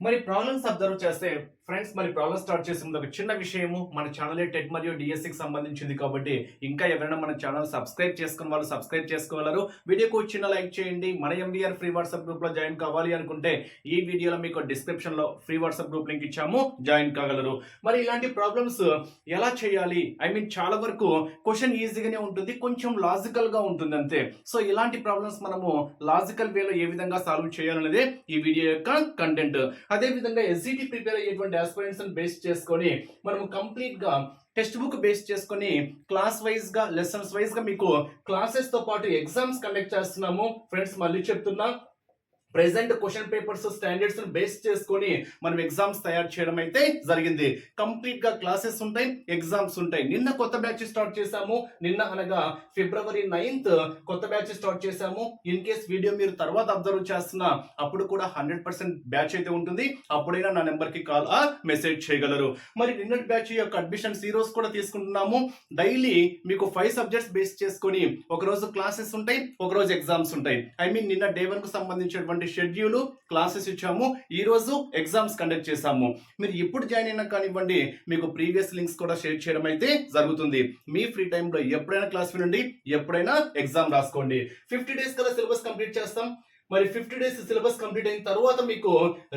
మరి problems observe చేస్తే friends మరి ప్రాబ్లమ్ స్టార్ట్ చేసే ముందు ఒక చిన్న విషయము మన ఛానల్ టెట్ మరియు డిఎస్సికి సంబంధించింది కాబట్టి ఇంకా ఎవరైనా మన ఛానల్ సబ్స్క్రైబ్ చేసుకున్న వాళ్ళు సబ్స్క్రైబ్ చేసుకోగలరు. వీడియోకు చిన్న లైక్ చేయండి. మన ఎంబీఆర్ ఫ్రీ వాట్సాప్ గ్రూప్లో జాయిన్ కావాలి అనుకుంటే ఈ వీడియోలో మీకు డిస్క్రిప్షన్లో ఫ్రీ వాట్సాప్ గ్రూప్ లింక్ ఇచ్చాము. జాయిన్ కాగలరు. మరి ఇలాంటి ప్రాబ్లమ్స్ ఎలా చేయాలి? ఐ మీన్ చాలా వరకు క్వశ్చన్ ఈజీగానే ఉంటుంది కొంచెం లాజికల్గా ఉంటుంది అంతే. సో ఇలాంటి ప్రాబ్లమ్స్ మనము లాజికల్ వేలో ఏ విధంగా సాల్వ్ చేయాలనేది ఈ వీడియో యొక్క కంటెంట్ అదే విధంగా ఎస్జిటి ప్రిపేర్ అయ్యేటువంటి ఆస్పిరెంట్స్ని బేస్ చేసుకొని మనము కంప్లీట్గా టెక్స్ట్ బుక్ బేస్ చేసుకొని క్లాస్ వైజ్గా లెసన్స్ వైజ్గా మీకు క్లాసెస్తో పాటు ఎగ్జామ్స్ కండక్ట్ చేస్తున్నాము. ఫ్రెండ్స్ మళ్ళీ చెప్తున్నా present question papers standards base చేసుకొని మనం ఎగ్జామ్స్ తయారు చేయడం అయితే జరిగింది. కంప్లీట్గా క్లాసెస్ ఉంటాయి ఎగ్జామ్స్ ఉంటాయి. నిన్న కొత్త బ్యాచ్ స్టార్ట్ చేశాము. నిన్న అనగా ఫిబ్రవరి నైన్త్ కొత్త బ్యాచ్ స్టార్ట్ చేశాము. ఇన్ కేస్ వీడియో మీరు తర్వాత అబ్జర్వ్ చేస్తున్నా అప్పుడు కూడా హండ్రెడ్ పర్సెంట్ బ్యాచ్ అయితే ఉంటుంది. అప్పుడైనా నా నెంబర్కి కాల్ ఆ మెసేజ్ చేయగలరు. మరి నిన్నటి బ్యాచ్ యొక్క అడ్మిషన్స్ ఈ రోజు కూడా తీసుకుంటున్నాము. డైలీ మీకు ఫైవ్ సబ్జెక్ట్స్ బేస్ చేసుకొని ఒక రోజు క్లాసెస్ ఉంటాయి ఒక రోజు ఎగ్జామ్స్ ఉంటాయి. ఐ మీన్ నిన్న డే వన్కు సంబంధించినటువంటి షెడ్యూలు క్లాసెస్ ఇచ్చాము. ఈరోజు ఎగ్జామ్స్ కండక్ట్ చేశాము. మీరు ఎప్పుడు జాయిన్ అయినా కానివ్వండి మీకు ప్రీవియస్ లింక్స్ కూడా షేర్ చేయడం అయితే జరుగుతుంది. మీ ఫ్రీ టైంలో ఎప్పుడైనా క్లాస్ వినండి ఎప్పుడైనా ఎగ్జామ్ రాసుకోండి. ఫిఫ్టీ డేస్ కదా సిలబస్ కంప్లీట్ చేస్తాం. మరి ఫిఫ్టీ డేస్ సిలబస్ కంప్లీట్ అయిన తర్వాత మీకు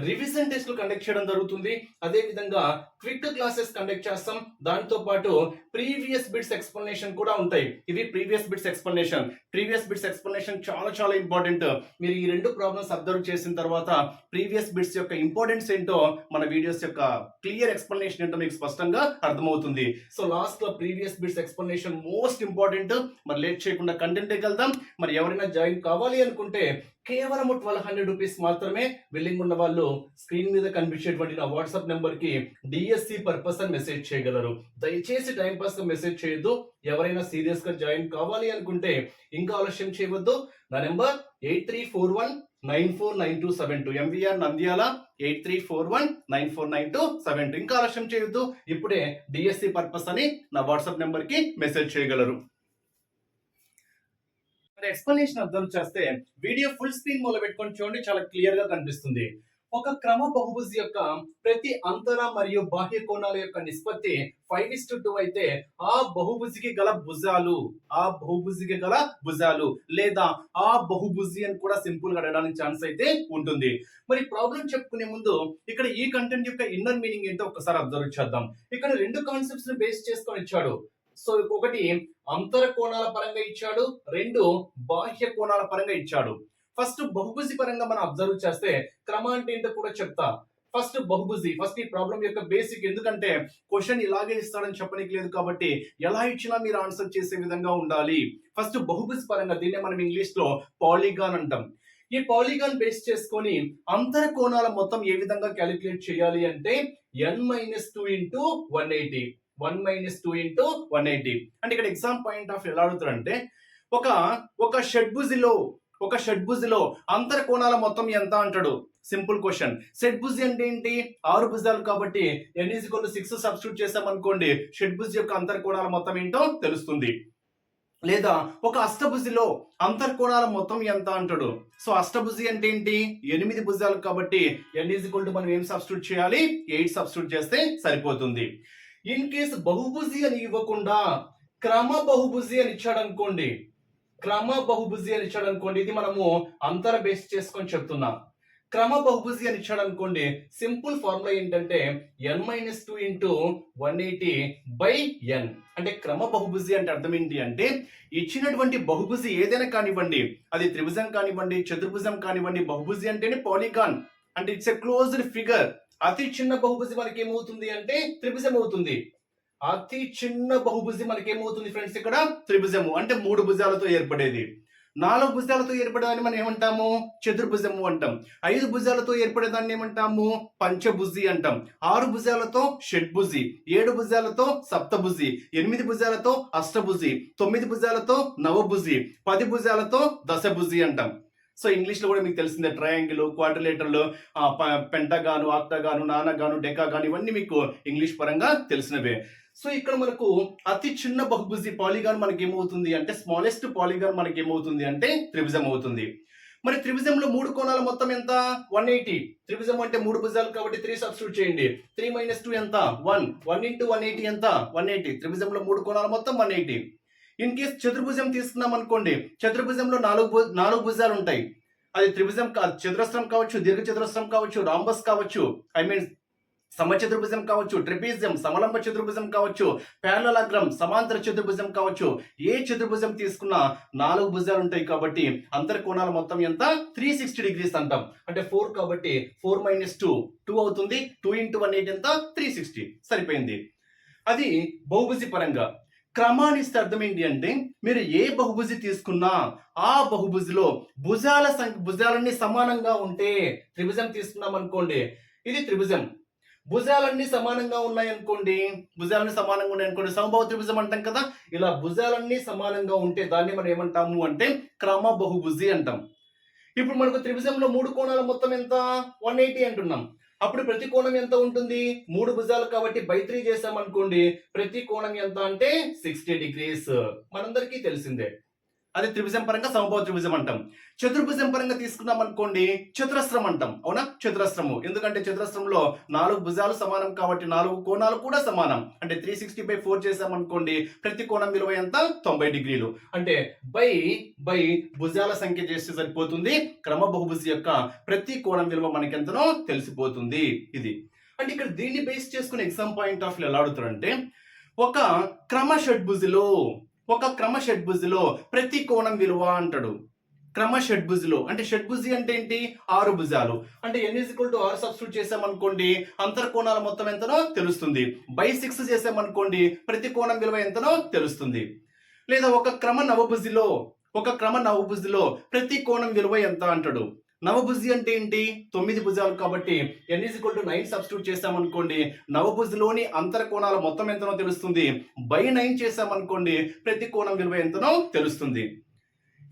రివిజన్ టెస్ట్లు కండక్ట్ చేయడం జరుగుతుంది. అదే విధంగా క్విక్ క్లాసెస్ కండక్ట్ చేస్తాం. దాంతో పాటు ప్రీవియస్ బిట్స్ ఎక్స్ప్లెనేషన్ కూడా ఉంటాయి. ఇవి previous bits explanation previous bits explanation చాలా చాలా ఇంపార్టెంట్ మీరు ఈ రెండు ప్రాబ్లమ్స్ అబ్జర్వ్ చేసిన తర్వాత ప్రీవియస్ బిట్స్ యొక్క ఇంపార్టెన్స్ ఏంటో మన వీడియోస్ యొక్క క్లియర్ ఎక్స్ప్లెనేషన్ ఏంటో మీకు స్పష్టంగా అర్థమవుతుంది. సో లాస్ట్లో previous bits explanation most important మరి లేట్ చేయకుండా కంటెంట్ వెళ్దాం. మరి ఎవరైనా జాయిన్ కావాలి అనుకుంటే కేవలం ట్వెల్వ్ హండ్రెడ్ రూపీస్ మాత్రమే బిల్లింగ్ ఉన్న వాళ్ళు స్క్రీన్ మీద కనిపించేటువంటి నా వాట్సాప్ నెంబర్కి డిఎస్సి పర్పస్ అని మెసేజ్ చేయగలరు. దయచేసి టైం పాస్గా మెసేజ్ చేయొద్దు. ఎవరైనా సీరియస్గా జాయిన్ కావాలి అనుకుంటే ఇంకా ఆలస్యం చేయవద్దు. నా number eight three four one nine four nine two seven two. MVR Nandyal eight three four one nine four nine two seven two. ఇంకా ఆలస్యం చేయొద్దు. ఇప్పుడే డిఎస్సి పర్పస్ అని నా వాట్సాప్ నెంబర్కి మెసేజ్ చేయగలరు. ఎక్స్ప్లెనేషన్ అర్థం చేస్తే వీడియో ఫుల్ స్క్రీన్ మూల పెట్టుకొని చూడండి చాలా క్లియర్గా కనిపిస్తుంది. ఒక క్రమ బహుభుజి యొక్క ప్రతి అంతర మరియు బాహ్య కోణాల యొక్క నిష్పత్తి ఫైవ్ ఇస్ టు టూ అయితే ఆ బహుభుజికి గల భుజాలు ఆ బహుభుజికి గల భుజాలు లేదా ఆ బహుభుజి అని కూడా సింపుల్గా అడగడానికి ఛాన్స్ అయితే ఉంటుంది. మరి ప్రాబ్లం చెప్పుకునే ముందు ఇక్కడ ఈ కంటెంట్ యొక్క ఇన్నర్ మీనింగ్ ఏంటో ఒకసారి అబ్జర్వ్ చేద్దాం. ఇక్కడ రెండు కాన్సెప్ట్స్ బేస్ చేసుకొని ఇచ్చాడు. సో ఒకటి అంతర కోణాల పరంగా ఇచ్చాడు రెండు బాహ్య కోణాల పరంగా ఇచ్చాడు. ఫస్ట్ బహుభుజి పరంగా మనం అబ్జర్వ్ చేస్తే క్రమ అంటే ఏంటో కూడా చెప్తా. ఫస్ట్ బహుభుజి ఫస్ట్ ఈ ప్రాబ్లం యొక్క బేసిక్ ఎందుకంటే క్వశ్చన్ ఇలాగే ఇస్తాడని చెప్పడానికి లేదు కాబట్టి ఎలా ఇచ్చినా మీరు ఆన్సర్ చేసే విధంగా ఉండాలి. ఫస్ట్ బహుభుజి పరంగా దీన్నే మనం ఇంగ్లీష్లో పాలిగాన్ అంటాం. ఈ పాలిగాన్ బేస్ చేసుకొని అంతర కోణాల మొత్తం ఏ విధంగా క్యాలిక్యులేట్ చేయాలి అంటే N minus two into one eighty one minus two into one eighty అంటే ఇక్కడ ఎగ్జామ్ పాయింట్ ఆఫ్ ఎలా అడుగుతారంటే ఒక ఒక షడ్భుజిలో ఒక షడ్భుజిలో అంతర్ కోణాల మొత్తం ఎంత అంటాడు? సింపుల్ క్వశ్చన్ షడ్భుజి అంటే ఏంటి? ఆరు భుజాలు కాబట్టి ఎన్ ఈజ్ సిక్స్ సబ్స్టిట్యూట్ చేసాం అనుకోండి యొక్క అంతర్కోణాల మొత్తం ఏంటో తెలుస్తుంది. లేదా ఒక అష్టభుజిలో అంతర్కోణాల మొత్తం ఎంత అంటాడు? సో అష్టభుజి అంటే ఏంటి? ఎనిమిది భుజాలు కాబట్టి ఎన్ ఈజ్ మనం ఏం సబ్స్టిట్యూట్ చేయాలి? ఎయిట్ సబ్స్టిట్యూట్ చేస్తే సరిపోతుంది. ఇన్ కేస్ బహుభుజి అని ఇవ్వకుండా క్రమ బహుభుజి అని ఇచ్చాడు అనుకోండి క్రమ బహుభుజి అని ఇచ్చాడు అనుకోండి ఇది మనము అంతర బేస్ చేసుకొని చెప్తున్నాం. క్రమ బహుభుజి అని ఇచ్చాడు అనుకోండి సింపుల్ ఫార్ములా ఏంటంటే N minus two into one eighty by N అంటే క్రమ బహుభుజి అంటే అర్థం ఏంటి అంటే ఇచ్చినటువంటి బహుభుజి ఏదైనా కానివ్వండి అది త్రిభుజం కానివ్వండి చతుర్భుజం కానివ్వండి బహుభుజి అంటేనే పాలిగాన్ అంటే ఇట్స్ ఎ క్లోజ్డ్ ఫిగర్ అతి చిన్న బహుభుజి మనకి ఏమవుతుంది అంటే త్రిభుజం అవుతుంది అతి చిన్న బహుభుజి మనకి ఏమవుతుంది ఫ్రెండ్స్ ఇక్కడ? త్రిభుజము. అంటే మూడు భుజాలతో ఏర్పడేది. నాలుగు భుజాలతో ఏర్పడేదాన్ని మనం ఏమంటాము? చతుర్భుజము అంటాం. ఐదు భుజాలతో ఏర్పడేదాన్ని ఏమంటాము? పంచభుజి అంటాం. ఆరు భుజాలతో షడ్భుజి. ఏడు భుజాలతో సప్తభుజి. ఎనిమిది భుజాలతో అష్టభుజి. తొమ్మిది భుజాలతో నవభుజి. పది భుజాలతో దశభుజి అంటాం. సో ఇంగ్లీష్లో కూడా మీకు తెలిసిందే ట్రయాంగిల్ క్వాడ్రిలేటర్లు పెంటగాను ఆక్టగాను నానగాను డెకాగాను ఇవన్నీ మీకు ఇంగ్లీష్ పరంగా తెలిసినవే. సో ఇక్కడ మనకు అతి చిన్న బహుభుజి పాలిగాన్ మనకి ఏమవుతుంది అంటే స్మాలెస్ట్ పాలిగాన్ మనకి ఏమవుతుంది అంటే త్రిభుజం అవుతుంది. మరి త్రిభుజంలో మూడు కోణాల మొత్తం ఎంత? వన్ ఎయిటీ త్రిభుజం అంటే మూడు భుజాలు కాబట్టి త్రీ సబ్స్టిట్యూట్ చేయండి. త్రీ మైనస్ టూ ఎంత? One one into one eighty ఎంత? వన్ ఎయిటీ త్రిభుజంలో మూడు కోణాల మొత్తం వన్ ఎయిటీ ఇన్ కేస్ చతుర్భుజం తీసుకున్నాం అనుకోండి చతుర్భుజంలో నాలుగు నాలుగు భుజాలు ఉంటాయి. అది త్రిభుజం చతురస్రం కావచ్చు దీర్ఘ చతురస్రం కావచ్చు రాంబస్ కావచ్చు ఐ మీన్ సమచతుర్భుజం కావచ్చు ట్రిపీజియం సమలంబ చతుర్భుజం కావచ్చు ప్యాలలగ్రం సమాంతర చతుర్భుజం కావచ్చు ఏ చతుర్భుజం తీసుకున్నా నాలుగు భుజాలు ఉంటాయి కాబట్టి అంతర్కోణాల మొత్తం ఎంత? త్రీ సిక్స్టీ డిగ్రీస్ అంటాం. అంటే ఫోర్ కాబట్టి ఫోర్ మైనస్ టూ టూ అవుతుంది. టూ ఇంటూ వన్ ఎయిట్ ఎంత? Three sixty. సరిపోయింది. అది బహుభుజి పరంగా క్రమానిస్తే అర్థం ఏంటి అంటే మీరు ఏ బహుభుజి తీసుకున్నా ఆ బహుభుజిలో భుజాల సంఖ్య భుజాలన్నీ సమానంగా ఉంటే త్రిభుజం తీసుకున్నాం అనుకోండి ఇది త్రిభుజం. భుజాలన్నీ సమానంగా ఉన్నాయనుకోండి భుజాలన్నీ సమానంగా ఉన్నాయి అనుకోండి సమభావ త్రిభుజం అంటాం కదా ఇలా భుజాలన్నీ సమానంగా ఉంటే దాన్ని మనం ఏమంటాము అంటే క్రమ బహుభుజి అంటాం. ఇప్పుడు మనకు త్రిభుజంలో మూడు కోణాల మొత్తం ఎంత? వన్ ఎయిటీ అంటున్నాం. అప్పుడు ప్రతి కోణం ఎంత ఉంటుంది? మూడు భుజాలు కాబట్టి బై త్రీ చేసాం అనుకోండి ప్రతి కోణం ఎంత అంటే సిక్స్టీ డిగ్రీస్ మనందరికీ తెలిసిందే. అది త్రిభుజం పరంగా సమభావ త్రిభుజం అంటాం. చతుర్భుజం పరంగా తీసుకున్నాం అనుకోండి చతురస్రం అంటాం. అవునా? చతురస్రము. ఎందుకంటే చతురస్రంలో నాలుగు భుజాలు సమానం కాబట్టి నాలుగు కోణాలు కూడా సమానం. అంటే త్రీ సిక్స్టీ బై ఫోర్ చేసాం అనుకోండి ప్రతి కోణం విలువ ఎంత? తొంభై డిగ్రీలు. అంటే బై బై భుజాల సంఖ్య చేస్తే సరిపోతుంది. క్రమ బహుభుజి యొక్క ప్రతి కోణం విలువ మనకెంతనో తెలిసిపోతుంది. ఇది. అంటే ఇక్కడ దీన్ని బేస్ చేసుకుని ఎగ్జామ్ పాయింట్ ఆఫ్ వ్యూ ఎలా అడుగుతారంటే ఒక క్రమ షడ్భుజిలో ఒక క్రమ షడ్భుజిలో ప్రతి కోణం విలువ అంటాడు. క్రమ షడ్భుజిలో అంటే షడ్భుజి అంటే ఏంటి? ఆరు భుజాలు. అంటే ఎన్ ఇస్ ఈక్వల్ టు ఆరు సబ్స్టిట్యూట్ చేసామనుకోండి అంతర్ కోణాల మొత్తం ఎంతనో తెలుస్తుంది. బై సిక్స్ చేసామనుకోండి ప్రతి కోణం విలువ ఎంతనో తెలుస్తుంది. లేదా ఒక క్రమ నవభుజిలో ఒక క్రమ నవభుజిలో ప్రతి కోణం విలువ ఎంత అంటాడు? నవభుజి అంటే ఏంటి? తొమ్మిది భుజాలు కాబట్టి n is equal to nine substitute చేసామనుకోండి నవభుజిలోని అంతర కోణాల మొత్తం ఎంతనో తెలుస్తుంది? బై నైన్ చేసామనుకోండి ప్రతి కోణం విలువ ఎంతనో తెలుస్తుంది.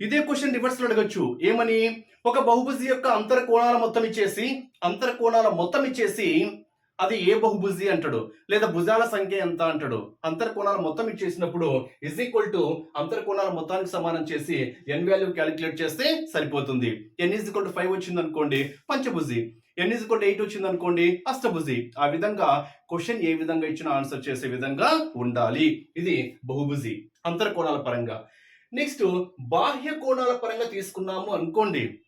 ఇదే క్వశ్చన్ రివర్స్లో అడగచ్చు. ఏమని? ఒక బహుభుజి యొక్క అంతర కోణాల మొత్తం ఇచ్చేసి అంతర కోణాల మొత్తం ఇచ్చేసి అది ఏ బహుభుజి అంటాడు? లేదా భుజాల సంఖ్య ఎంత అంటాడు? అంతర్కోణాల మొత్తం ఇచ్చేసినప్పుడు ఇజ్ ఈక్వల్ టు అంతర్కోణాల మొత్తానికి సమానం చేసి ఎన్ వాల్యూ క్యాలిక్యులేట్ చేస్తే సరిపోతుంది. N is equal to five వచ్చింది అనుకోండి పంచభుజి. N is equal to eight వచ్చింది అనుకోండి అష్టభుజి. ఆ విధంగా క్వశ్చన్ ఏ విధంగా ఇచ్చిన ఆన్సర్ చేసే విధంగా ఉండాలి. ఇది బహుభుజి అంతర్కోణాల పరంగా. నెక్స్ట్ బాహ్య కోణాల పరంగా తీసుకున్నాము అనుకోండి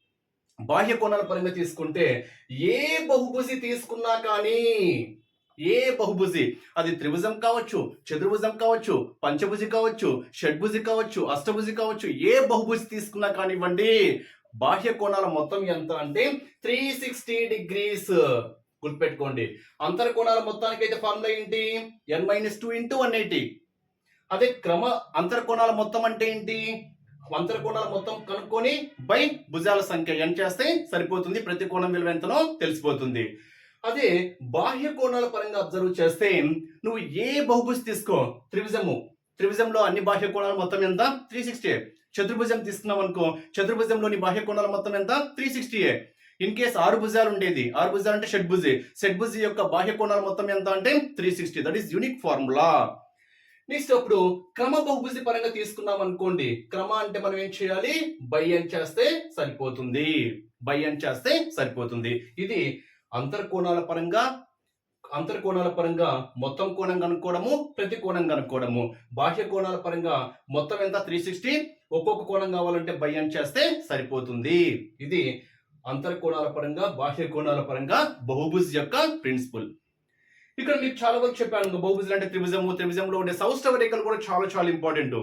బాహ్య కోణాల పరంగా తీసుకుంటే ఏ బహుభుజి తీసుకున్నా కానీ ఏ బహుభుజి? అది త్రిభుజం కావచ్చు చతుర్భుజం కావచ్చు పంచభుజి కావచ్చు షడ్భుజి కావచ్చు అష్టభుజి కావచ్చు ఏ బహుభుజి తీసుకున్నా కానివ్వండి బాహ్య కోణాల మొత్తం ఎంత అంటే త్రీ సిక్స్టీ డిగ్రీస్. గుర్తుపెట్టుకోండి. అంతర కోణాల మొత్తానికి అయితే ఫార్ములా ఏంటి? N minus two into one eighty. అదే క్రమ అంతర కోణాల మొత్తం అంటే ఏంటి? అంతర కోణాలు మొత్తం కనుక్కొని బై భుజాల సంఖ్య ఎన్ చేస్తే సరిపోతుంది. ప్రతి కోణం విలువ ఎంతనో తెలిసిపోతుంది. అదే బాహ్య కోణాల పరంగా అబ్జర్వ్ చేస్తే నువ్వు ఏ బహుభుజి తీసుకో? త్రిభుజము. త్రిభుజంలో అన్ని బాహ్య కోణాలు మొత్తం ఎంత? త్రీ సిక్స్టీ చతుర్భుజం తీసుకున్నాం అనుకో చతుర్భుజంలోని బాహ్య కోణాల మొత్తం ఎంత? త్రీ సిక్స్టీయే ఇన్ కేస్ ఆరు భుజాలు ఉండేది. ఆరు భుజాలు అంటే షడ్భుజి. షడ్భుజి యొక్క బాహ్య కోణాల మొత్తం ఎంత అంటే three sixty that is unique formula next అప్పుడు క్రమ బహుభుజి పరంగా తీసుకున్నాం అనుకోండి. క్రమ అంటే మనం ఏం చేయాలి? బై అని చేస్తే సరిపోతుంది. బై అని చేస్తే సరిపోతుంది. ఇది అంతర్కోణాల పరంగా అంతర్కోణాల పరంగా మొత్తం కోణం కనుక్కోవడము ప్రతి కోణం కనుక్కోవడము. బాహ్య కోణాల పరంగా మొత్తం ఎంత? త్రీ సిక్స్టీ ఒక్కొక్క కోణం కావాలంటే బై అని చేస్తే సరిపోతుంది. ఇది అంతర్కోణాల పరంగా బాహ్య కోణాల పరంగా బహుభుజ్ యొక్క ప్రిన్సిపల్ ఇక్కడ మీకు చాలా వరకు చెప్పాను బహుభుజులు అంటే త్రిభుజము. త్రిభుజంలో ఉండే సౌష్టవ రేఖలు కూడా చాలా చాలా ఇంపార్టెంట్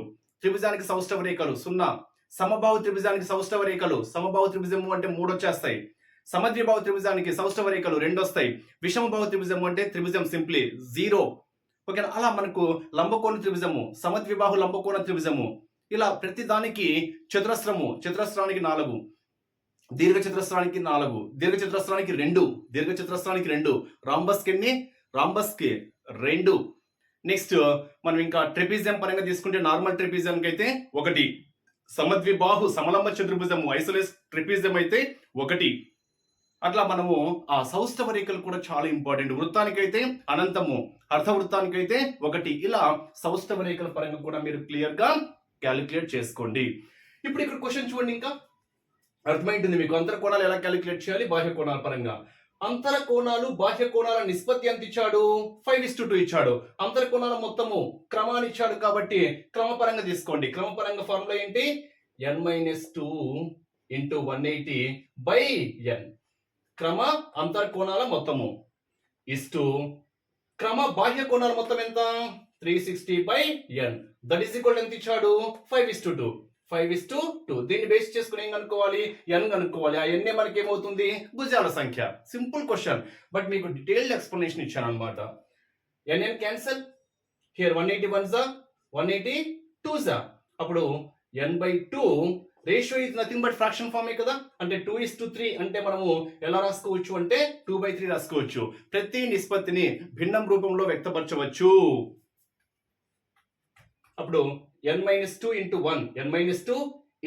త్రిభుజానికి సౌష్టవ రేఖలు. సున్నా. సమభావ త్రిభుజానికి సౌష్టవ రేఖలు. సమభావ త్రిభుజము అంటే మూడు వచ్చేస్తాయి. సమద్రిభావ త్రిభుజానికి సౌష్టవ రేఖలు రెండు వస్తాయి. విషమబాహు త్రిభుజము అంటే త్రిభుజం సింప్లీ జీరో. ఓకేనా? అలా మనకు లంబకోణ త్రిభుజము సమద్విబాహు లంబకోణ త్రిభుజము ఇలా ప్రతి దానికి చతురస్రము. చతురస్రానికి నాలుగు. దీర్ఘ చతురస్రానికి నాలుగు. దీర్ఘ చతురస్రానికి రెండు. దీర్ఘ చతురస్రానికి రెండు. రాంబస్కి ఎన్ని రాంబస్కి రెండు. నెక్స్ట్ మనం ఇంకా ట్రిపిజం పరంగా తీసుకుంటే నార్మల్ ట్రిపిజంకి అయితే ఒకటి. సమద్విబాహు సమలంబ చతుర్భుజము ఐసోలేస్ ట్రిపిజం అయితే ఒకటి. అట్లా మనము ఆ సౌష్ఠవ రేఖలు కూడా చాలా ఇంపార్టెంట్. వృత్తానికైతే అనంతము అర్ధవృత్తానికైతే ఒకటి. ఇలా సౌష్ఠవ రేఖల పరంగా కూడా మీరు క్లియర్గా క్యాలిక్యులేట్ చేసుకోండి. ఇప్పుడు ఇక్కడ క్వశ్చన్ చూడండి ఇంకా. అర్థమైంటుంది మీకు. అంతర కోణాలు ఎలా క్యాలిక్యులేట్ చేయాలి? బాహ్య కోణాల పరంగా. అంతర కోణాలు బాహ్య కోణాల నిష్పత్తి ఎంత ఇచ్చాడు? ఫైవ్ ఇస్ టూ ఇచ్చాడు. అంతర కోణాల మొత్తము క్రమాన్ని ఇచ్చాడు కాబట్టి క్రమపరంగా తీసుకోండి. క్రమపరంగా ఫార్ములా ఏంటి? N minus two into one eighty by n క్రమ అంతర కోణాల మొత్తము ఇస్టు క్రమ బాహ్య కోణాల మొత్తం ఎంత? Three sixty by n that is equal ఎంత ఇచ్చాడు? Five is to two five is to two దీన్ని బేస్ చేసుకుని ఏం కనుక్కోవాలి? ఎన్ కనుక్కోవాలి. ఆ ఎన్ఏ మనకి ఏమవుతుంది భుజాల సంఖ్య. సింపుల్ క్వశ్చన్ బట్ మీకు డీటెయిల్డ్ ఎక్స్ప్లెనేషన్ ఇచ్చాను అనమాట n n cancel here one eighty one జా వన్ ఎయిటీ టూ జా అప్పుడు n by two ratio is nothing but fraction ఫామే కదా? అంటే టూ ఇస్ టు త్రీ అంటే మనము ఎలా రాసుకోవచ్చు అంటే టూ బై త్రీ రాసుకోవచ్చు. ప్రతి నిష్పత్తిని భిన్నం రూపంలో వ్యక్తపరచవచ్చు. అప్పుడు n minus two into one n minus two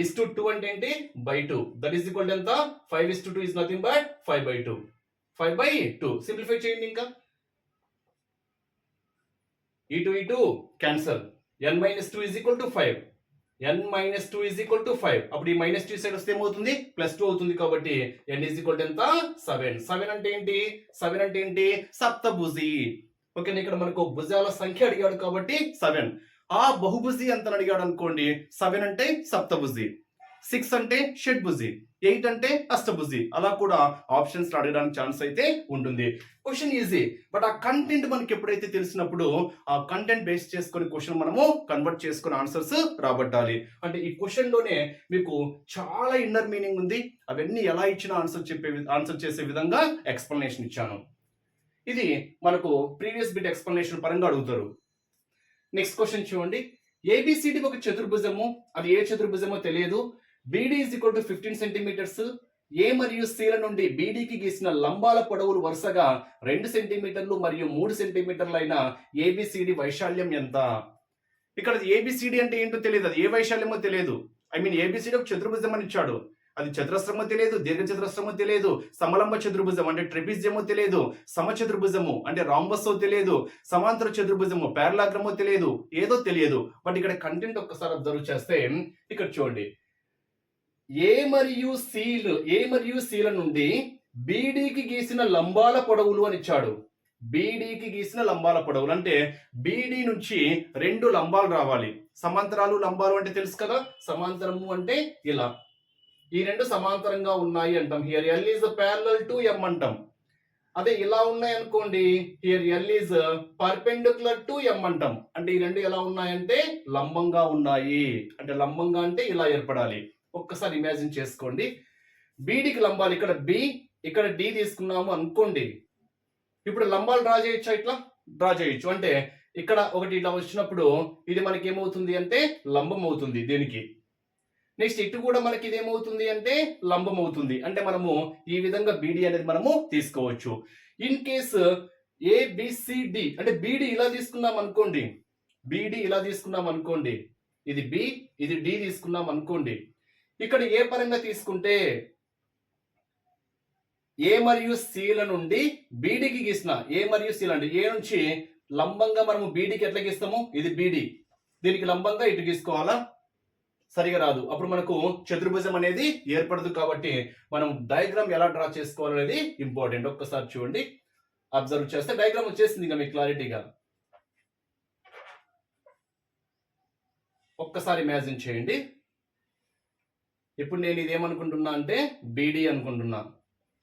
is to two అంటే ఏంటి? By two that is equal ఎంత? Five is to two is nothing but five by two five by two simplify చేయండి ఇంకా. ఈ టూ ఈ two cancel n minus two is equal to five n minus two is equal to five అప్పుడు ఈ minus two side వస్తే ఏమవుతుంది? Plus two అవుతుంది కాబట్టి ఎన్ ఈజ్ ఈక్వల్ టు ఎంత? సెవెన్ సెవెన్ అంటే ఏంటి? సెవెన్ అంటే ఏంటి? సప్తభుజి ఓకే ఇక్కడ మనకు భుజాల సంఖ్య అడిగాడు కాబట్టి సెవెన్ ఆ బహుభుజి ఎంత అడిగాడు అనుకోండి. సెవెన్ అంటే సప్తభుజి సిక్స్ అంటే షడ్భుజి ఎయిట్ అంటే అష్టభుజి. అలా కూడా ఆప్షన్స్ అడగడానికి ఛాన్స్ అయితే ఉంటుంది. Question easy. బట్ ఆ కంటెంట్ మనకి ఎప్పుడైతే తెలిసినప్పుడు ఆ కంటెంట్ బేస్ చేసుకుని క్వశ్చన్ మనము కన్వర్ట్ చేసుకుని ఆన్సర్స్ రాబట్టాలి. అంటే ఈ క్వశ్చన్లోనే మీకు చాలా ఇన్నర్ మీనింగ్ ఉంది. అవన్నీ ఎలా ఇచ్చిన ఆన్సర్ చెప్పే ఆన్సర్ చేసే విధంగా ఎక్స్ప్లెనేషన్ ఇచ్చాను. ఇది మనకు ప్రీవియస్ బిట్ ఎక్స్ప్లెనేషన్ పరంగా అడుగుతారు. నెక్స్ట్ క్వశ్చన్ చూడండి. ఏబిసిడి ఒక చతుర్భుజము. అది ఏ చతుర్భుజమో తెలియదు. BD is equal to fifteen centimetres A మరియు సీల నుండి బీడీకి గీసిన లంబాల పొడవులు వరుసగా రెండు సెంటీమీటర్లు మరియు మూడు సెంటీమీటర్లైన ఏబిసిడి వైశాల్యం ఎంత? ఇక్కడ ఏబిసిడి అంటే ఏంటో తెలియదు. అది ఏ వైశాల్యమో తెలియదు. ఐ మీన్ ఏబిసిడి ఒక చతుర్భుజం అని ఇచ్చాడు. అది చతురస్రము తెలియదు దీర్ఘ చతురస్రము తెలియదు సమలంబ చతుర్భుజం అంటే ట్రిపిజ్యమో తెలియదు సమచతుర్భుజము అంటే రాంబస్సో తెలియదు సమాంతర చతుర్భుజము పేరలాగ్రమో తెలియదు ఏదో తెలియదు. బట్ ఇక్కడ కంటెంట్ ఒక్కసారి అబ్జర్వ్ చేస్తే ఇక్కడ చూడండి. ఏ మరియు సీలు ఏ మరియు సీల నుండి బీడీకి గీసిన లంబాల పొడవులు అని ఇచ్చాడు. బీడీకి గీసిన లంబాల పొడవులు అంటే బీడీ నుంచి రెండు లంబాలు రావాలి. సమాంతరాలు లంబాలు అంటే తెలుసు కదా? సమాంతరము అంటే ఇలా. ఈ రెండు సమాంతరంగా ఉన్నాయి అంటాం. Here l is parallel to m అంటాం. అదే ఇలా ఉన్నాయి అనుకోండి. Here l is perpendicular to m అంటాం. అంటే ఈ రెండు ఎలా ఉన్నాయంటే లంబంగా ఉన్నాయి. అంటే లంబంగా అంటే ఇలా ఏర్పడాలి. ఒక్కసారి ఇమాజిన్ చేసుకోండి. బీడీకి లంబాలు ఇక్కడ బి ఇక్కడ డి తీసుకున్నాము అనుకోండి. ఇప్పుడు లంబాలు డ్రా చేయొచ్చా ఇట్లా? డ్రా చేయొచ్చు. అంటే ఇక్కడ ఒకటి ఇట్లా వచ్చినప్పుడు ఇది మనకి ఏమవుతుంది అంటే లంబం అవుతుంది దీనికి? నెక్స్ట్ ఇటు కూడా మనకి ఇదేమవుతుంది అంటే లంబం అవుతుంది అంటే మనము ఈ విధంగా బీడీ అనేది మనము తీసుకోవచ్చు. ఇన్ కేసు ఏబిసిడి అంటే బీడి ఇలా తీసుకున్నాం అనుకోండి. బీడి ఇలా తీసుకున్నాం అనుకోండి. ఇది బి ఇది డి తీసుకున్నాం అనుకోండి. ఇక్కడ ఏ పరంగా తీసుకుంటే ఏ మరియు సిల నుండి బీడీకి గీసిన ఏ మరియు సిల అంటే ఏ నుంచి లంబంగా మనము బీడీకి ఎట్లా గీస్తాము? ఇది బీడీ దీనికి లంబంగా ఇటు గీసుకోవాలా? సరిగా రాదు. అప్పుడు మనకు చతుర్భుజం అనేది ఏర్పడదు కాబట్టి మనం డయాగ్రామ్ ఎలా డ్రా చేసుకోవాలనేది ఇంపార్టెంట్. ఒక్కసారి చూడండి. అబ్జర్వ్ చేస్తే డయాగ్రామ్ వచ్చేసింది ఇంకా మీకు క్లారిటీగా ఒక్కసారి ఇమాజిన్ చేయండి. ఇప్పుడు నేను ఇది ఏమనుకుంటున్నా అంటే బీడీ అనుకుంటున్నా.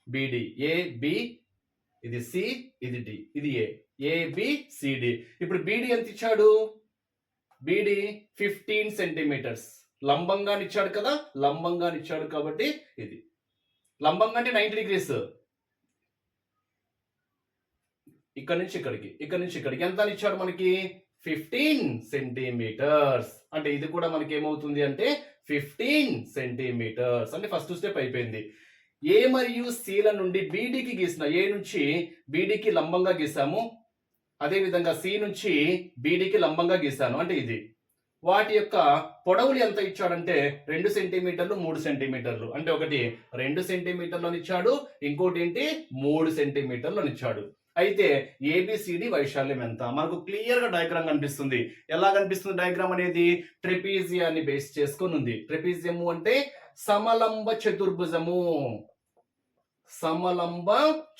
బీడి ఏ బి ఇది సి ఇది డి ఇది ఏ ఏ బి సిడి ఇప్పుడు బీడి ఎంత ఇచ్చాడు? బీడి ఫిఫ్టీన్ సెంటీమీటర్స్ లంబంగా ఇచ్చాడు కదా లంబంగా ఇచ్చాడు కాబట్టి ఇది. లంబంగా అంటే నైంటీ డిగ్రీస్. ఇక్కడ నుంచి ఇక్కడికి ఇక్కడ నుంచి ఇక్కడికి. ఎంత ఇచ్చాడు మనకి? Fifteen centimetres. అంటే ఇది కూడా మనకి ఏమవుతుంది అంటే ఫిఫ్టీన్ సెంటీమీటర్స్ అంటే ఫస్ట్ స్టెప్ అయిపోయింది. ఏ మరియు సిల నుండి బీడీకి గీసిన ఏ నుంచి బీడీకి లంబంగా గీసాము? అదే విధంగా సి నుంచి బీడీకి లంబంగా గీసాను. అంటే ఇది. వాటి యొక్క పొడవులు ఎంత ఇచ్చాడంటే రెండు సెంటీమీటర్లు మూడు సెంటీమీటర్లు. అంటే ఒకటి రెండు సెంటీమీటర్లోనిచ్చాడు ఇంకోటి ఏంటి? మూడు సెంటీమీటర్లోనిచ్చాడు అయితే ఏబిసిడి వైశాల్యం ఎంత? మనకు క్లియర్గా డయాగ్రామ్ కనిపిస్తుంది. ఎలా కనిపిస్తుంది డయాగ్రామ్ అనేది? ట్రెపీజియాన్ని బేస్ చేసుకొని ఉంది. ట్రెపీజియము అంటే సమలంబ చతుర్భుజము. సమలంబ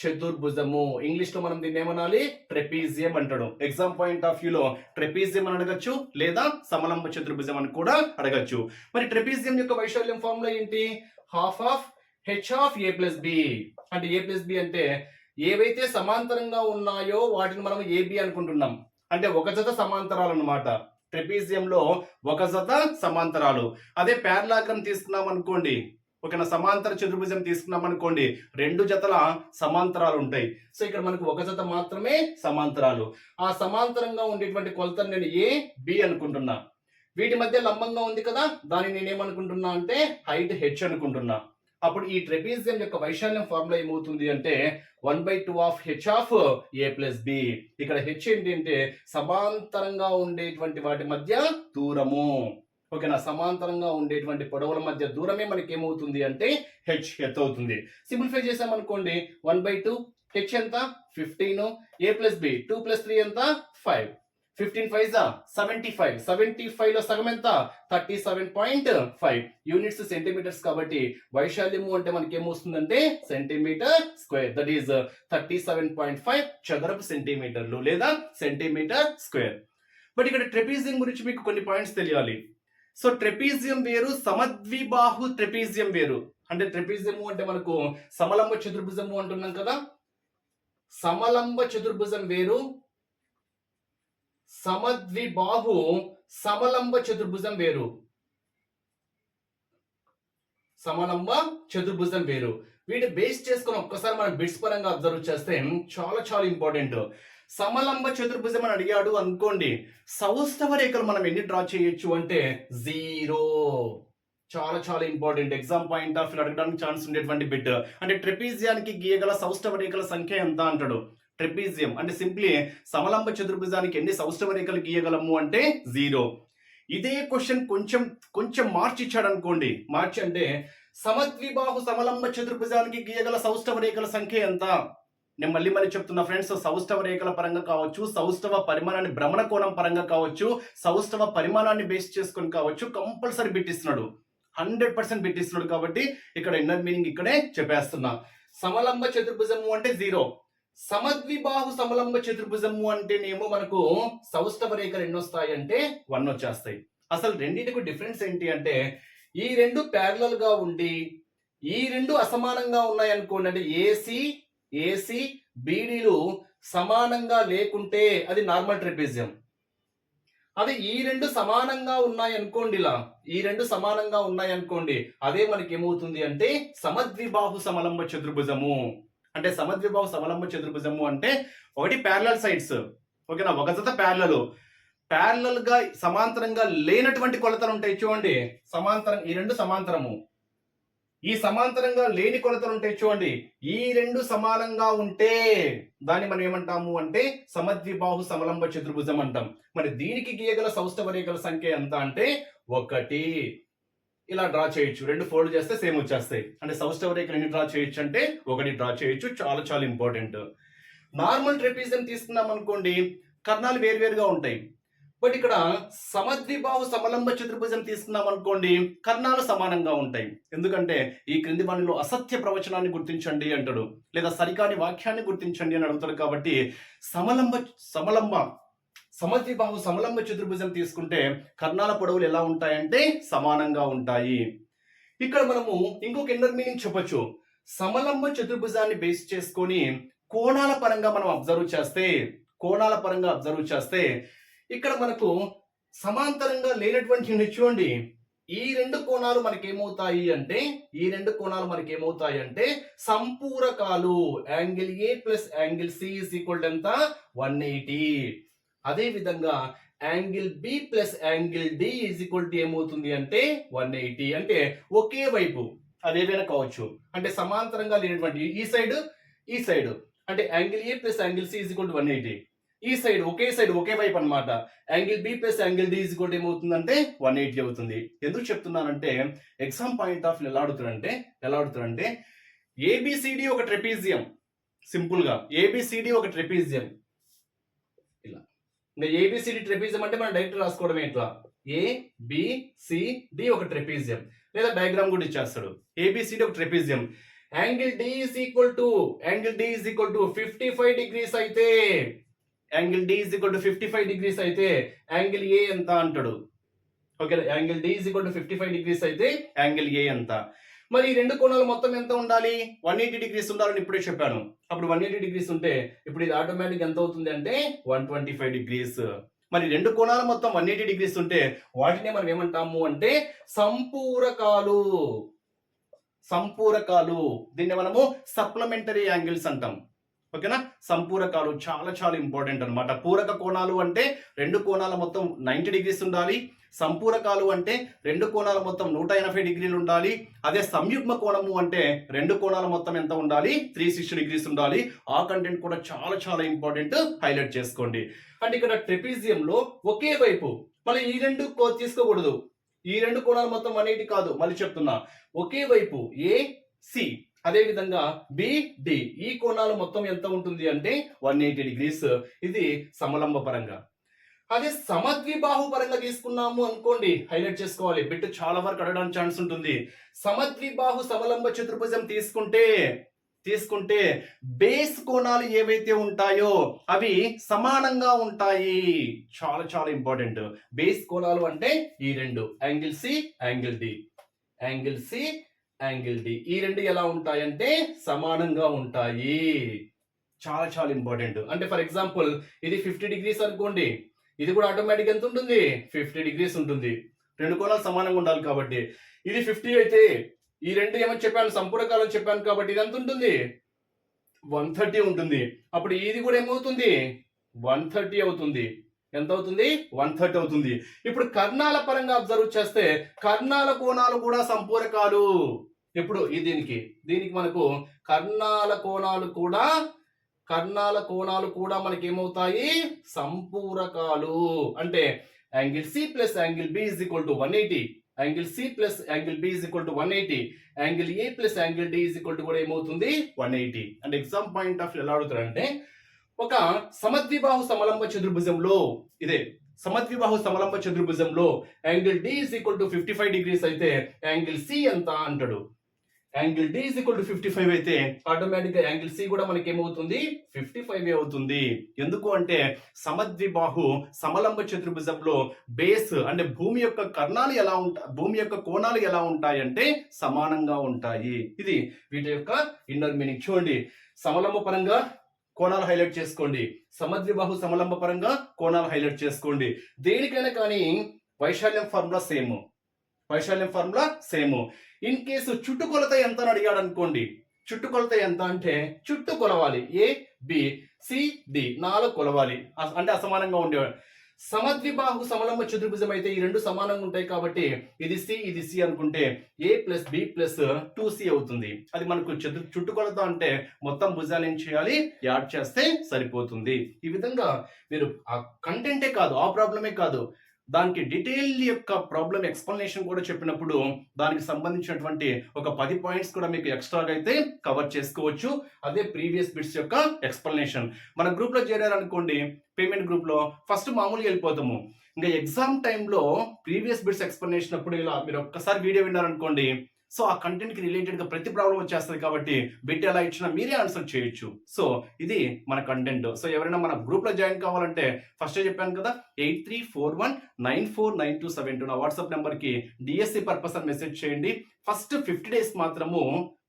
చతుర్భుజము. ఇంగ్లీష్లో మనం దీన్ని ఏమనాలి? ట్రెపీజియం అంటాడు. ఎగ్జామ్ పాయింట్ ఆఫ్ వ్యూలో ట్రెపీజియం అని అడగచ్చు లేదా సమలంబ చతుర్భుజం అని కూడా అడగచ్చు. మరి ట్రెపీజియం యొక్క వైశాల్యం ఫార్ములా ఏంటి? Half of h of A plus B అంటే ఏ ప్లస్ బి అంటే ఏవైతే సమాంతరంగా ఉన్నాయో వాటిని మనం ఏబి అనుకుంటున్నాం. అంటే ఒక జత సమాంతరాలు అన్నమాట. ట్రెపీజియంలో ఒక జత సమాంతరాలు. అదే పారలాగ్రం తీసుకున్నాం అనుకోండి ఒక సమాంతర చతుర్భుజం తీసుకున్నాం అనుకోండి రెండు జతల సమాంతరాలు ఉంటాయి సో ఇక్కడ మనకు ఒక జత మాత్రమే సమాంతరాలు. ఆ సమాంతరంగా ఉండేటువంటి కొలతను నేను ఏ బి అనుకుంటున్నా. వీటి మధ్య లంబంగా ఉంది కదా దాన్ని నేనేమనుకుంటున్నా అంటే హైట్ హెచ్ అనుకుంటున్నా. అప్పుడు ఈ ట్రెపీజియం యొక్క వైశాల్యం ఫార్ములా ఏమవుతుంది అంటే one by two of h of A plus B. ఇక్కడ హెచ్ ఏంటి అంటే సమాంతరంగా ఉండేటువంటి వాటి మధ్య దూరము. ఓకేనా? సమాంతరంగా ఉండేటువంటి పొడవుల మధ్య దూరమే మనకి ఏమవుతుంది అంటే హెచ్ ఎత్ అవుతుంది. సింప్లిఫై చేసామనుకోండి వన్ బై టూ హెచ్ ఎంత? Fifteen A plus B two plus three ఎంత? ఫైవ్ ఫిఫ్టీన్ ఫైవ్ జా సెవెంటీ ఫైవ్ సెవెంటీ ఫైవ్లో సగం ఎంత? Thirty seven point five units centimetres కాబట్టి వైశాల్యము అంటే మనకి ఏమొస్తుందంటే centimetre square that is thirty seven point five చదరపు సెంటీమీటర్లు లేదా సెంటీమీటర్ స్క్వేర్ బట్ ఇక్కడ ట్రెపీజియం గురించి మీకు కొన్ని పాయింట్స్ తెలియాలి. సో ట్రెపీజియం వేరు సమద్విబాహు ట్రెపీజియం వేరు. అంటే ట్రెపీజియము అంటే మనకు సమలంబ చతుర్భుజము అంటున్నాం కదా? సమలంబ చతుర్భుజం వేరు సమద్విబాహు సమలంబ చతుర్భుజం వేరు. సమలంబ చతుర్భుజం వేరు. వీటి బేస్ చేసుకొని ఒక్కసారి మనం బిట్స్ పరంగా అబ్జర్వ్ చేస్తే చాలా చాలా ఇంపార్టెంట్ సమలంబ చతుర్భుజం అని అడిగాడు అనుకోండి సౌష్ఠవ రేఖలు మనం ఎన్ని డ్రా చేయొచ్చు అంటే జీరో. చాలా చాలా important. Exam point of view అడగడానికి ఛాన్స్ ఉండేటువంటి బిట్ అంటే ట్రెపీజియానికి గీయగల సౌష్ఠవ రేఖల సంఖ్య ఎంత అంటాడు? ట్రెపీజియం. అంటే సింప్లీ సమలంబ చతుర్భుజానికి ఎన్ని సౌష్ఠవ రేఖలు గీయగలము అంటే జీరో. ఇదే క్వశ్చన్ కొంచెం కొంచెం మార్చి ఇచ్చాడు అనుకోండి. మార్చి అంటే సమద్విబాహు సమలంబ చతుర్భుజానికి గీయగల సౌష్ఠవ రేఖల సంఖ్య ఎంత? నేను మళ్ళీ మళ్ళీ చెప్తున్నా ఫ్రెండ్స్ సౌష్ఠవ రేఖల పరంగా కావచ్చు సౌష్ఠవ పరిమాణాన్ని భ్రమణ కోణం పరంగా కావచ్చు సౌష్ఠవ పరిమాణాన్ని బేస్ చేసుకొని కావచ్చు కంపల్సరీ బిట్టిస్తున్నాడు హండ్రెడ్ పర్సెంట్ బిట్టిస్తున్నాడు కాబట్టి ఇక్కడ ఇన్నర్ మీనింగ్ ఇక్కడే చెప్పేస్తున్నా. సమలంబ చతుర్భుజము అంటే జీరో సమద్విబాహు సమలంబ చతుర్భుజము అంటేనేమో మనకు సౌష్ఠవ రేఖలు ఎన్ని వస్తాయి అంటే వన్ వచ్చేస్తాయి. అసలు రెండింటికి డిఫరెన్స్ ఏంటి అంటే ఈ రెండు ప్యారలల్గా ఉండి ఈ రెండు అసమానంగా ఉన్నాయి అనుకోండి అంటే ఏసీ ఏసీ బీడీలు సమానంగా లేకుంటే అది నార్మల్ ట్రెపిజియం. అది ఈ రెండు సమానంగా ఉన్నాయి అనుకోండి ఇలా ఈ రెండు సమానంగా ఉన్నాయి అనుకోండి అదే మనకి ఏమవుతుంది అంటే సమద్విబాహు సమలంబ చతుర్భుజము. అంటే సమద్విబాహు సమలంబ చతుర్భుజము అంటే ఒకటి ప్యారలల్ సైడ్స్ ఓకేనా? ఒక జత ప్యారలలు ప్యారలల్గా సమాంతరంగా లేనటువంటి కొలతలు ఉంటాయి చూడండి. సమాంతరం ఈ రెండు సమాంతరము. ఈ సమాంతరంగా లేని కొలతలు ఉంటాయి చూడండి. ఈ రెండు సమానంగా ఉంటే దాన్ని మనం ఏమంటాము అంటే సమద్విబాహు సమలంబ చతుర్భుజం అంటాం. మరి దీనికి గీయగల సౌష్ఠవ రేఖల సంఖ్య ఎంత అంటే ఒకటి. ఇలా డ్రా చేయొచ్చు. రెండు ఫోల్డ్ చేస్తే సేమ్ వచ్చేస్తాయి. అంటే సౌష్ఠవ రేఖలు ఎన్ని డ్రా చేయొచ్చు అంటే ఒకటి డ్రా చేయొచ్చు. చాలా చాలా ఇంపార్టెంట్. నార్మల్ ట్రెపీజియం తీసుకున్నాం అనుకోండి కర్ణాలు వేరువేరుగా ఉంటాయి. బట్ ఇక్కడ సమద్విభావ సమలంబ చతుర్భుజం తీసుకున్నాం అనుకోండి కర్ణాలు సమానంగా ఉంటాయి. ఎందుకంటే ఈ క్రింది వాణిలో అసత్య ప్రవచనాన్ని గుర్తించండి అంటాడు. లేదా సరికాని వాక్యాన్ని గుర్తించండి అని అడుగుతాడు కాబట్టి సమలంబ సమలంబ సమద్విభావ సమలంబ చతుర్భుజం తీసుకుంటే కర్ణాల పొడవులు ఎలా ఉంటాయంటే సమానంగా ఉంటాయి. ఇక్కడ మనము ఇంకొక ఇన్నర్ మీనింగ్ చెప్పొచ్చు. సమలంబ చతుర్భుజాన్ని బేస్ చేసుకొని కోణాల పరంగా మనం అబ్జర్వ్ చేస్తే కోణాల పరంగా అబ్జర్వ్ చేస్తే ఇక్కడ మనకు సమాంతరంగా లేనటువంటి ఇన్ని చూడండి. ఈ రెండు కోణాలు మనకి ఏమవుతాయి అంటే ఈ రెండు కోణాలు మనకి ఏమవుతాయి అంటే సంపూరకాలు. Angle A plus angle C is equal ఎంత? వన్ ఎయిటీ అదే విధంగా angle B plus angle D is equal to ఏమవుతుంది అంటే వన్ ఎయిటీ అంటే ఒకే వైపు అదేదైనా కావచ్చు. అంటే సమాంతరంగా లేనటువంటి ఈ సైడ్ ఈ సైడ్ అంటే angle A plus angle C is equal to one eighty ఈ సైడ్ ఒకే సైడ్ ఒకే వైపు అన్నమాట. Angle B plus angle D is equal ఏమవుతుందంటే వన్ ఎయిటీ అవుతుంది. ఎందుకు చెప్తున్నానంటే ఎగ్జామ్ పాయింట్ ఆఫ్ ఎలా అడుగుతారంటే ఎలా అడుగుతారంటే ఏబిసిడి ఒక ట్రెపీజియం. సింపుల్గా. ఏబిసిడి ఒక ట్రెపీజియం. ఇలా. ఇంకా ఏబిసిడి ట్రెపీజియం అంటే మనం డైరెక్ట్ రాసుకోవడమే ఇట్లా ఏ డి ఒక ట్రెపీజియం. లేదా డయాగ్రామ్ కూడా ఇచ్చేస్తాడు. ఏబిసిడి ఒక trapezium. Angle D is equal to angle D is equal to fifty five degrees అయితే angle D is equal to fifty five degrees అయితే యాంగిల్ ఏ ఎంత అంటాడు? Okay angle D is equal to fifty five degrees అయితే angle A ఎంత? మరి ఈ రెండు కోణాలు మొత్తం ఎంత ఉండాలి? వన్ ఎయిటీ డిగ్రీస్ ఉండాలని ఇప్పుడే చెప్పాను. అప్పుడు వన్ ఎయిటీ డిగ్రీస్ ఉంటే ఇప్పుడు ఇది ఆటోమేటిక్ ఎంత అవుతుంది అంటే వన్ ట్వంటీ ఫైవ్ డిగ్రీస్ మరి రెండు కోణాలు మొత్తం వన్ ఎయిటీ డిగ్రీస్ ఉంటే వాటినే మనం ఏమంటాము అంటే సంపూరకాలు. సంపూరకాలు. దీన్ని మనము సప్లిమెంటరీ యాంగిల్స్ అంటాం. ఓకేనా? సంపూరకాలు చాలా చాలా ఇంపార్టెంట్ అన్నమాట. పూరక కోణాలు అంటే రెండు కోణాల మొత్తం నైంటీ డిగ్రీస్ ఉండాలి. సంపూరకాలు అంటే రెండు కోణాల మొత్తం నూట ఎనభై డిగ్రీలు ఉండాలి. అదే సంయుగ్మ కోణము అంటే రెండు కోణాల మొత్తం ఎంత ఉండాలి? త్రీ సిక్స్టీ డిగ్రీస్ ఉండాలి. ఆ కంటెంట్ కూడా చాలా చాలా ఇంపార్టెంట్ హైలైట్ చేసుకోండి. అండ్ ఇక్కడ ట్రెపిజియంలో ఒకే వైపు మళ్ళీ ఈ రెండు తీసుకోకూడదు. ఈ రెండు కోణాలు మొత్తం అనేటి కాదు. మళ్ళీ చెప్తున్నా. ఒకే వైపు ఏ సి అదేవిధంగా బిడి బి డి ఈ కోణాలు మొత్తం ఎంత ఉంటుంది అంటే వన్ ఎయిటీ డిగ్రీస్ ఇది సమలంబ పరంగా. అదే సమద్విబాహు పరంగా తీసుకున్నాము అనుకోండి హైలైట్ చేసుకోవాలి. బిట్ చాలా వరకు అడగడానికి ఛాన్స్ ఉంటుంది. సమద్విబాహు సమలంబ చతుర్భుజం తీసుకుంటే తీసుకుంటే బేస్ కోణాలు ఏవైతే ఉంటాయో అవి సమానంగా ఉంటాయి. చాలా చాలా ఇంపార్టెంట్ బేస్ కోణాలు అంటే ఈ రెండు. Angle C angle D angle C angle D. ఈ రెండు ఎలా ఉంటాయంటే సమానంగా ఉంటాయి. చాలా చాలా ఇంపార్టెంట్. అంటే ఫర్ ఎగ్జాంపుల్ ఇది ఫిఫ్టీ డిగ్రీస్ అనుకోండి. ఇది కూడా ఆటోమేటిక్ ఎంత ఉంటుంది? ఫిఫ్టీ డిగ్రీస్ ఉంటుంది. రెండు కోణాలు సమానంగా ఉండాలి కాబట్టి. ఇది ఫిఫ్టీ అయితే ఈ రెండు ఏమని చెప్పాను? సంపూర్ణకాలం చెప్పాను కాబట్టి ఇది ఎంత ఉంటుంది? వన్ థర్టీ ఉంటుంది. అప్పుడు ఇది కూడా ఏమవుతుంది? వన్ థర్టీ అవుతుంది. ఎంత అవుతుంది వన్ థర్టీ అవుతుంది. ఇప్పుడు కర్ణాల పరంగా అబ్జర్వ్ చేస్తే కర్ణాల కోణాలు కూడా సంపూరకాలు. ఇప్పుడు ఈ దీనికి దీనికి మనకు కర్ణాల కోణాలు కూడా కర్ణాల కోణాలు కూడా మనకి ఏమవుతాయి సంపూరకాలు. అంటే angle C plus angle B is equal to one eighty angle C plus angle B is equal to one eighty angle A plus angle D is equal to కూడా ఏమవుతుంది? One eighty. అంటే ఎగ్జామ్ పాయింట్ ఆఫ్ ఎలా అడుగుతారంటే ఒక సమద్విబాహు సమలంబ చతుర్భుజంలో ఇదే సమద్విబాహు సమలంబ చతుర్భుజంలో angle D is equal to fifty five degrees అయితే యాంగిల్ సి ఎంత అంటాడు? Angle D is equal to fifty five అయితే ఆటోమేటిక్గా యాంగిల్ సి కూడా మనకి ఏమవుతుంది ఫిఫ్టీ ఫైవ్ అవుతుంది. ఎందుకు అంటే సమద్విబాహు సమలంబ చతుర్భుజంలో బేస్ అంటే భూమి యొక్క కర్ణాలు ఎలా ఉంటా భూమి యొక్క కోణాలు ఎలా ఉంటాయంటే సమానంగా ఉంటాయి. ఇది వీటి యొక్క ఇన్నర్ మీనింగ్ చూడండి సమలంబ పరంగా కోణాలు హైలైట్ చేసుకోండి. సమద్విబాహు సమలంబ పరంగా కోణాలు హైలైట్ చేసుకోండి. దేనికైనా కానీ వైశాల్యం ఫార్ములా సేమ్. వైశాల్యం ఫార్ములా సేమ్. ఇన్ కేసు చుట్టుకొలత ఎంత అని అడిగాడు అనుకోండి. చుట్టుకొలత ఎంత అంటే చుట్టూ కొలవాలి. ఏ బి సి డి నాలుగు కొలవాలి. అంటే అసమానంగా ఉండేవాడు సమద్విబాహు సమలంబ చతుర్భుజం అయితే ఈ రెండు సమానంగా ఉంటాయి కాబట్టి ఇది సి ఇది సి అనుకుంటే A plus B plus two C అవుతుంది. అది మనకు చతు చుట్టుకొలత అంటే మొత్తం భుజాలు ఏం చేయాలి? యాడ్ చేస్తే సరిపోతుంది. ఈ విధంగా మీరు ఆ కంటెంటే కాదు ఆ ప్రాబ్లమే కాదు. దానికి డీటెయిల్ యొక్క ప్రాబ్లం ఎక్స్ప్లెనేషన్ కూడా చెప్పినప్పుడు దానికి సంబంధించినటువంటి ఒక పది పాయింట్స్ కూడా మీకు ఎక్స్ట్రాగా అయితే కవర్ చేసుకోవచ్చు. అదే ప్రీవియస్ బిట్స్ యొక్క ఎక్స్ప్లెనేషన్ మన గ్రూప్లో చేరారనుకోండి పేమెంట్ గ్రూప్లో ఫస్ట్ మామూలుగా వెళ్ళిపోతాము. ఇంకా ఎగ్జామ్ టైంలో ప్రీవియస్ బిట్స్ ఎక్స్ప్లెనేషన్ అప్పుడు ఇలా మీరు ఒక్కసారి వీడియో విన్నారనుకోండి సో ఆ కంటెంట్కి రిలేటెడ్గా ప్రతి ప్రాబ్లం వచ్చేస్తుంది కాబట్టి బిట్ ఎలా ఇచ్చినా మీరే ఆన్సర్ చేయొచ్చు. సో ఇది మన కంటెంట్ సో ఎవరైనా మన గ్రూప్లో జాయిన్ కావాలంటే ఫస్ట్ చెప్పాను కదా eight three four one nine four nine two seven two నా వాట్సాప్ నెంబర్కి డిఎస్సి పర్పస్ అని మెసేజ్ చేయండి. ఫస్ట్ ఫిఫ్టీ డేస్ మాత్రము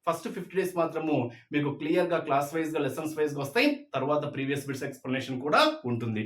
ఫస్ట్ ఫిఫ్టీ డేస్ మాత్రము మీకు క్లియర్గా క్లాస్ వైజ్గా లెసన్స్ వైజ్గా వస్తాయి. తర్వాత ప్రీవియస్ బిట్స్ ఎక్స్ప్లెనేషన్ కూడా ఉంటుంది.